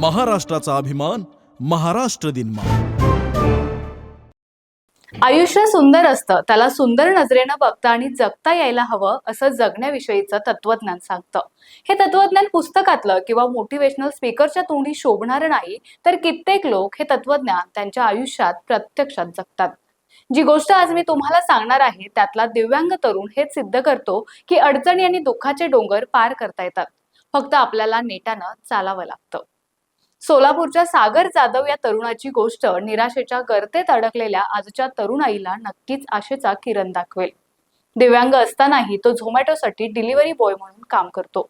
महाराष्ट्राचा अभिमान महाराष्ट्र दिन आयुष्य सुंदर असतं त्याला सुंदर नजरेनं बघता आणि जगता यायला हवं असं जगण्याविषयीचं तत्वज्ञान सांगतं. हे तत्वज्ञान पुस्तकातलं किंवा मोटिवेशनल स्पीकरच्या तोंडी शोभणारं नाही तर कित्येक लोक हे तत्वज्ञान त्यांच्या आयुष्यात प्रत्यक्षात जगतात. जी गोष्ट आज मी तुम्हाला सांगणार आहे त्यातला दिव्यांग तरुण हेच सिद्ध करतो की अडचणी आणि दुःखाचे डोंगर पार करता येतात. फक्त आपल्याला नेटानं चालावं लागतं. सोलापूरच्या सागर जाधव या तरुणाची गोष्ट निराशेच्या गर्तेत अडकलेल्या आजच्या तरुणाईला नक्कीच आशेचा किरण दाखवेल. दिव्यांग असतानाही तो झोमॅटोसाठी डिलिव्हरी बॉय म्हणून काम करतो.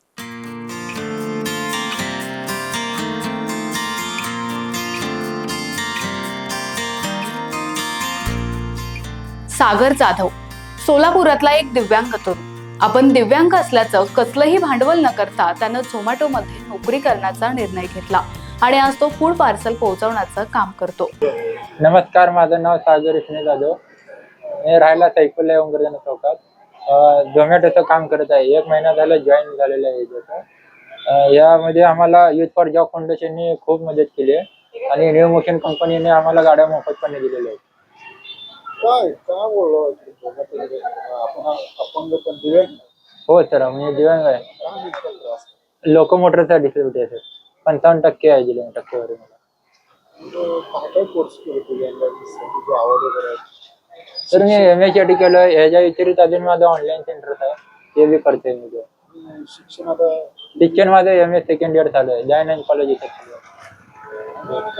सागर जाधव सोलापुरातला एक दिव्यांग तरुण. आपण दिव्यांग असल्याचं कसलंही भांडवल न करता त्यानं झोमॅटोमध्ये नोकरी करण्याचा निर्णय घेतला. आणि आज तो फूड पार्सल पोहोचवण्याचं काम करतो. नमस्कार माझं नाव सागर विष्णू जाधव. मी राहायला सैफुल्ला उंगरजन चौकात. अं, झोमॅटोचं काम करत आहे. एक महिना झाला जॉईन झालेलं आहे यामध्ये आम्हाला युथ फॉर जॉब फाउंडेशनने खूप मदत केली आहे. आणि न्यू मोशन कंपनीने आम्हाला गाड्या मोफतपणे दिलेल्या आहेत. काय काय बोललो? आपण अपंग पण दिव्यांग. हो सर म्हणजे दिव्यांग आहे. लोकोमोटरचा डिस्ट्रीब्युटी आहे सर. पंचावन्न टक्के आहे दिले टक्केवारी मला काय काय कोर्स केले दिव्यांगांसाठी जो आवाज वगैरे तर मी एम एच डी केलं ह्याच्या व्यतिरिक्त अजून माझं ऑनलाईन सेंटर आहे. ते बी करतोय मी ते. आणि शिक्षण आता शिक्षण माझं एम ए सेकंड इयर चालू आहे. जयनंद कॉलेज इथे चालू आहे.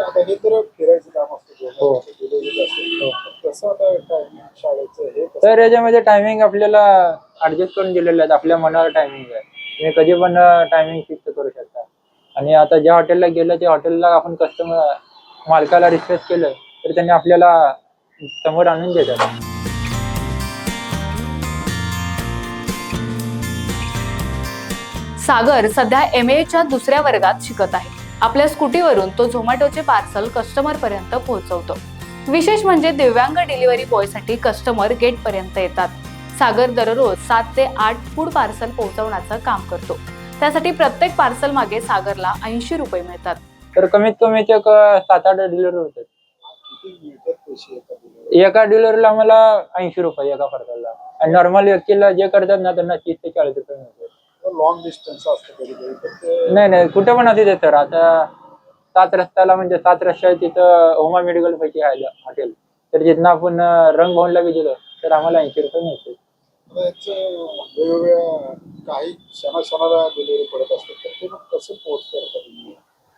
आता हे तर फिरायचं काम असतं हो. डिलिव्हरी असेल कसं आता टायमिंग शाळेचं? हे कसं तर याच्यामध्ये टायमिंग आपल्याला ऍडजस्ट करून दिलेलं आहे. आपल्या मनावर टायमिंग आहे. तुम्ही कधी पण टायमिंग फिक्स करू शकता आणि आता ज्या हॉटेलला गेलं त्या हॉटेलला आपण कस्टमर मालकाला रिक्वेस्ट केलं तर त्यांनी आपल्याला समोर आणून देतात. सागर सध्या एम च्या दुसऱ्या वर्गात शिकत आहे. आपल्या स्कूटीवरून तो झोमॅटोचे पार्सल कस्टमर पर्यंत पोहोचवतो. विशेष म्हणजे दिव्यांग डिलिव्हरी बॉयसाठी कस्टमर गेट पर्यंत येतात. सागर दररोज सात ते आठ फूड पार्सल पोहोचवण्याचं काम करतो. त्यासाठी प्रत्येक पार्सल मागे सागरला ऐंशी रुपये मिळतात. तर कमीत कमी ते एक सात आठ डिलिव्हरी होतात एका डिलिव्हरीला मला ऐंशी रुपये एका पार्सलला आणि नॉर्मल व्यक्तीला जे करतात ना त्यांना तीस ते चाळीस रुपये मिळतात. लॉंग डिस्टन्स असतं तर नाही नाही कुठे पण असू दे सर आता सात रस्त्याला म्हणजे सात रस्त्यावर तिथं होमा मेडिकल पैकी आहे हॉटेल. तर जिथं आपण अं, रंगभवनला बी गेलो तर आम्हाला ऐंशी रुपये मिळते वेगवेगळ्या काही क्षणा क्षणाला डिलिव्हरी पडत असतात तर ते मग कसं पोच करतात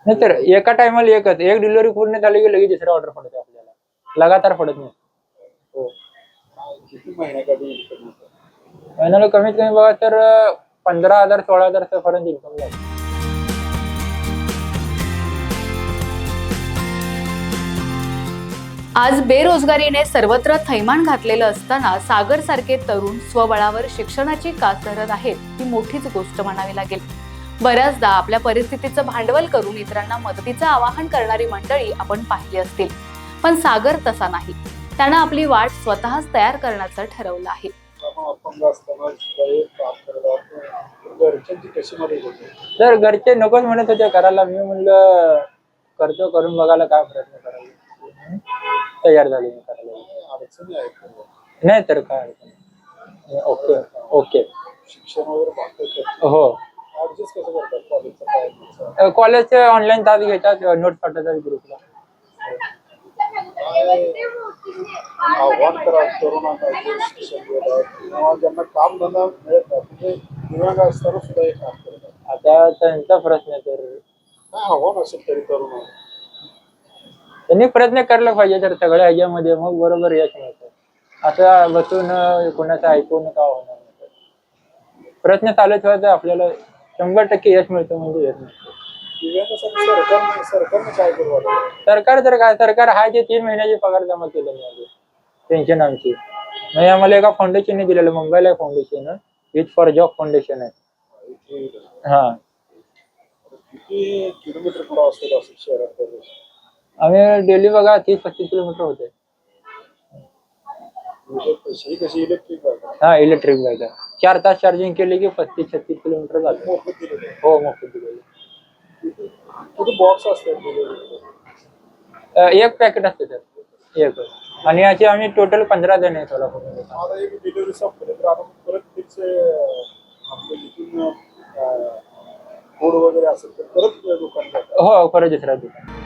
नाही तर एका टायमाला एकच. एक डिलिव्हरी पूर्ण झाली की लगेच दुसरी ऑर्डर पडते आपल्याला. लगातार पडत नाही. हो. किती महिन्या कधी इन्कम होतं? महिन्याला कमीत कमी बघा तर पंधरा हजार सोळा हजार पर्यंत इन्कम लागते आज बेरोजगारीने सर्वत्र थैमान घातलेलं असताना सागर सारखे तरुण स्वबळावर शिक्षणाची कास धरत आहेत ही मोठीच गोष्ट म्हणावी लागेल. बऱ्याचदा आपल्या परिस्थितीचं भांडवल करून इतरांना मदतीचं आवाहन करणारी मंडळी आपण पाहिली असतील. पण सागर तसा नाही. त्यानं आपली वाट स्वतःच तयार करण्याचं ठरवलं आहे. तर घरचे नकोच म्हणत होते करायला मी म्हणलं करतो करून बघायला काय प्रयत्न करायला. तयार झाले करायला? नाही तर काय अडचण. Okay okay. हो. कॉलेजचं ऑनलाईन तास घेतात नोट पाठवतात ग्रुपला म्हणजे आता त्यांचा प्रश्न आहे तर. आव्हान असेल तरी तरुणांना त्यांनी प्रयत्न करायला पाहिजे तर सगळ्या ह्याच्यामध्ये मग बरोबर यश मिळतं. असं बसून कोणाचं ऐकून का होणार. प्रयत्न चालू ठेवायचा आपल्याला शंभर टक्के यश मिळतं म्हणजे यश मिळतं. सरकार तर काय सरकार हा जे तीन महिन्याचे पगार जमा केले नाही पेन्शन आमची. म्हणजे आम्हाला एका फाउंडेशनने दिलेलं मुंबईला foundation with for job foundation आहे. हा. किती किलोमीटर आम्ही डेली बघा तीस पस्तीस किलोमीटर होते कशी इलेक्ट्रिक आहे? हा इलेक्ट्रिक बाईक आहे. चार तास चार्जिंग केली की पस्तीस छत्तीस किलोमीटर जाते मोफत दिलेलं आहे. हो मोफत दिलेली किती बॉक्स असतात अ, एक पॅकेट असते सर एक. आणि याचे आम्ही टोटल पंधरा जण आहे सोलापूरमध्ये. आता एक डिलिव्हरी संपली तर आपण परत तिथे आपलं जिथून फूड वगैरे असेल तर परत दुकान हो परत दुसऱ्या दुकान